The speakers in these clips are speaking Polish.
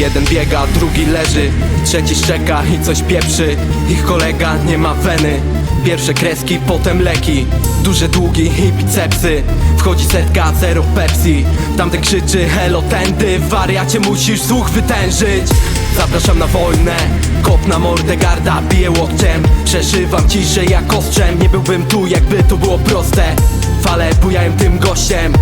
Jeden biega, drugi leży Trzeci szczeka i coś pieprzy. Ich kolega nie ma weny. Pierwsze kreski, potem leki. Duże długi i bicepsy. Wchodzi setka, zero Pepsi. Tamten krzyczy hello tędy Wariacie musisz słuch wytężyć. Zapraszam na wojnę. Kop na mordę garda, biję łokciem. Przeszywam ciszę jak ostrzem. Nie byłbym tu jakby to było proste. Fale bujają tym gościem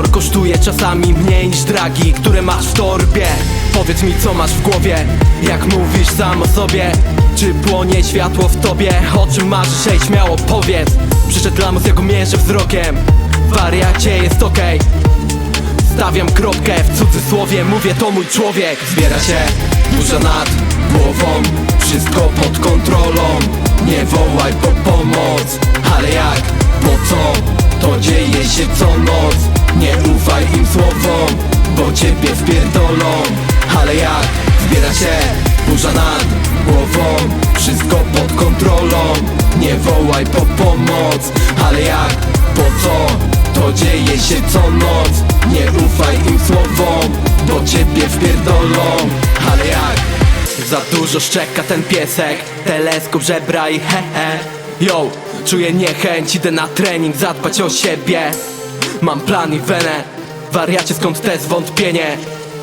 Honor kosztuje czasami mniej niż dragi Które masz w torbie. Powiedz mi co masz w głowie Jak mówisz sam o sobie? Czy płonie światło w tobie? O czym marzysz, ej śmiało? Powiedz. Przyszedł lamus, ja mierzę wzrokiem. Wariacie jest okej. Stawiam kropkę w cudzysłowie, mówię to mój człowiek. Zbiera się burza nad głową Wszystko pod kontrolą. Nie wołaj po pomoc Ale jak, po co? To dzieje się co noc Nie ufaj im słowom Bo ciebie wpierdolą. Ale jak, zbiera się burza nad głową? Wszystko pod kontrolą. Nie wołaj po pomoc. Ale jak, po co? To dzieje się co noc. Nie ufaj im słowom Bo ciebie wpierdolą. Ale jak Za dużo szczeka ten piesek? Teleskop żebra i hehe Yo, czuję niechęć Idę na trening zadbać o siebie Mam plan i wenę. Wariacie skąd te zwątpienie?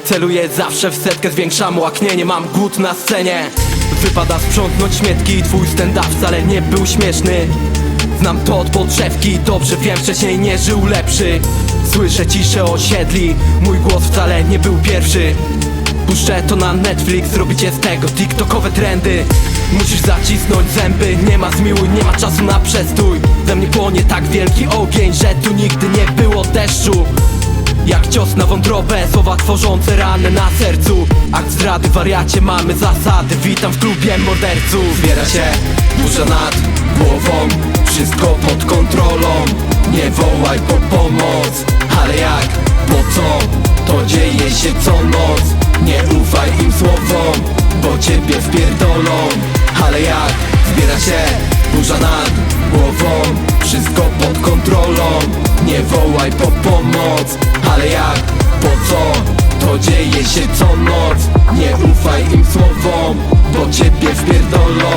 Celuję zawsze w setkę Zwiększam łaknienie. Mam głód na scenie. Wypada sprzątnąć śmietki. Twój stand-up wcale nie był śmieszny. Znam to od podszewki, dobrze wiem, wcześniej nie żył lepszy. Słyszę ciszę osiedli, mój głos wcale nie był pierwszy Puszczę to na Netflix, robicie z tego tiktokowe trendy. Musisz zacisnąć zęby, nie ma zmiłuj, nie ma czasu na przestój. We mnie płonie tak wielki ogień, że tu nigdy nie było deszczu. Jak cios na wątrobę, słowa tworzące rany na sercu. Akt zdrady, wariacie, mamy zasady. Witam w klubie morderców. Zbiera się burza nad głową Wszystko pod kontrolą. Nie wołaj po pomoc Ale jak, po co? To dzieje się co noc Nie ufaj im słowom Bo ciebie wpierdolą. Ale jak, zbiera się burza nad głową? Wszystko pod kontrolą. Nie wołaj po pomoc. Ale jak, po co? To dzieje się co noc. Nie ufaj im słowom Bo ciebie wpierdolą